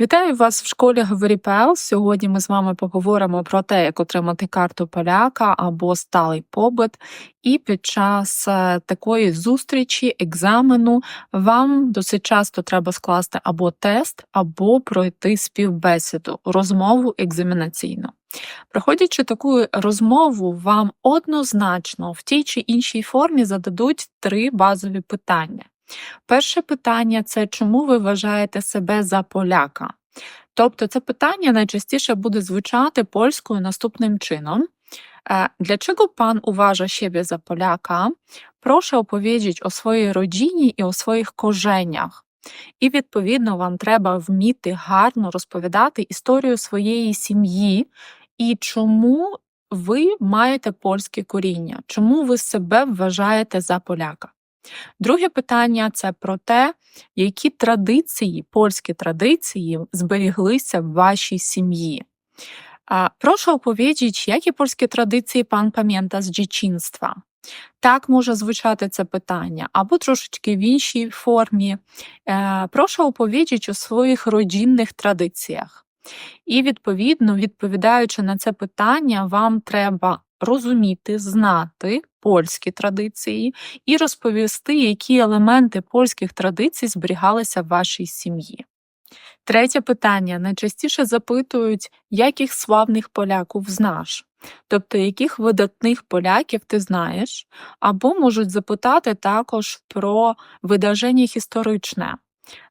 Вітаю вас в школі GoveriPL. Сьогодні ми з вами поговоримо про те, як отримати карту поляка або сталий побит. І під час е, такої зустрічі, екзамену, вам досить часто треба скласти або тест, або пройти співбесіду, розмову екзаменаційну. Проходячи таку розмову, вам однозначно в тій чи іншій формі зададуть три базові питання. Перше питання це чому ви вважаєте себе за поляка? Тобто це питання найчастіше буде звучати польською наступним чином. E, Dlaczego pan uważa siebie za Polaka? Proszę opowiedzieć o swojej rodzinie і о своїх коженях. І, відповідно, вам треба вміти гарно розповідати історію своєї сім'ї і чому ви маєте польське коріння, чому ви себе вважаєте за поляка. Друге питання це про те, які традиції, польські традиції зберіглися в вашій сім'ї. Прошу opowiedzieć, які польські традиції пан пам'ята з дитинства. Так може звучати це питання, або трошечки в іншій формі. Е, Прошу opowiedzieć у своїх родинних традиціях. І, відповідно, відповідаючи на це питання, вам треба розуміти, знати польські традиції і розповісти, які елементи польських традицій зберігалися в вашій сім'ї. Третє питання найчастіше запитують, яких славних поляків знаєш, тобто яких видатних поляків ти знаєш, або можуть запитати також про видаження історичне.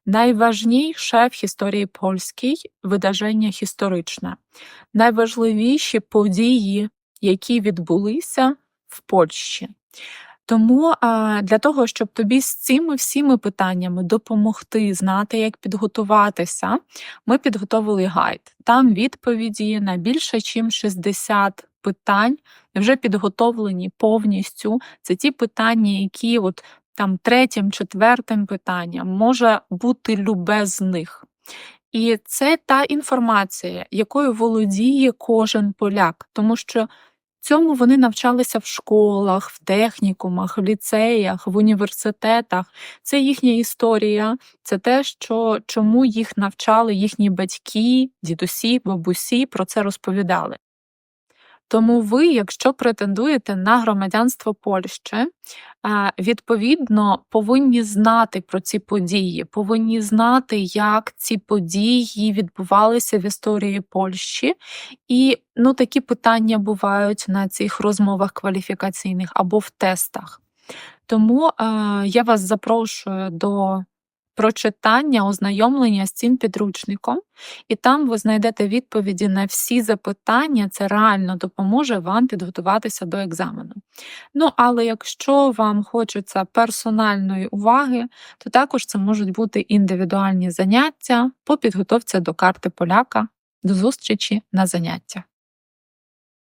Найважніше в історії польській видаження історичне, найважливіші події, які відбулися в Польщі. Тому для того, щоб тобі з цими всіми питаннями допомогти знати, як підготуватися, ми підготовили гайд. Там відповіді на більше, ніж 60 питань вже підготовлені повністю. Це ті питання, які от там третім, четвертим питанням може бути любе з них. І це та інформація, якою володіє кожен поляк, тому що Цьому вони навчалися в школах, в технікумах, в ліцеях, в університетах. Це їхня історія, це те, що чому їх навчали їхні батьки, дідусі, бабусі про це розповідали. Тому ви, якщо претендуєте на громадянство Польщі, відповідно повинні знати про ці події, повинні знати, як ці події відбувалися в історії Польщі, і ну, такі питання бувають на цих розмовах кваліфікаційних або в тестах. Тому я вас запрошую до прочитання, ознайомлення з цим підручником, і там ви знайдете відповіді на всі запитання, це реально допоможе вам підготуватися до екзамену. Ну, але якщо вам хочеться персональної уваги, то також це можуть бути індивідуальні заняття по підготовці до карти поляка. До зустрічі на заняття.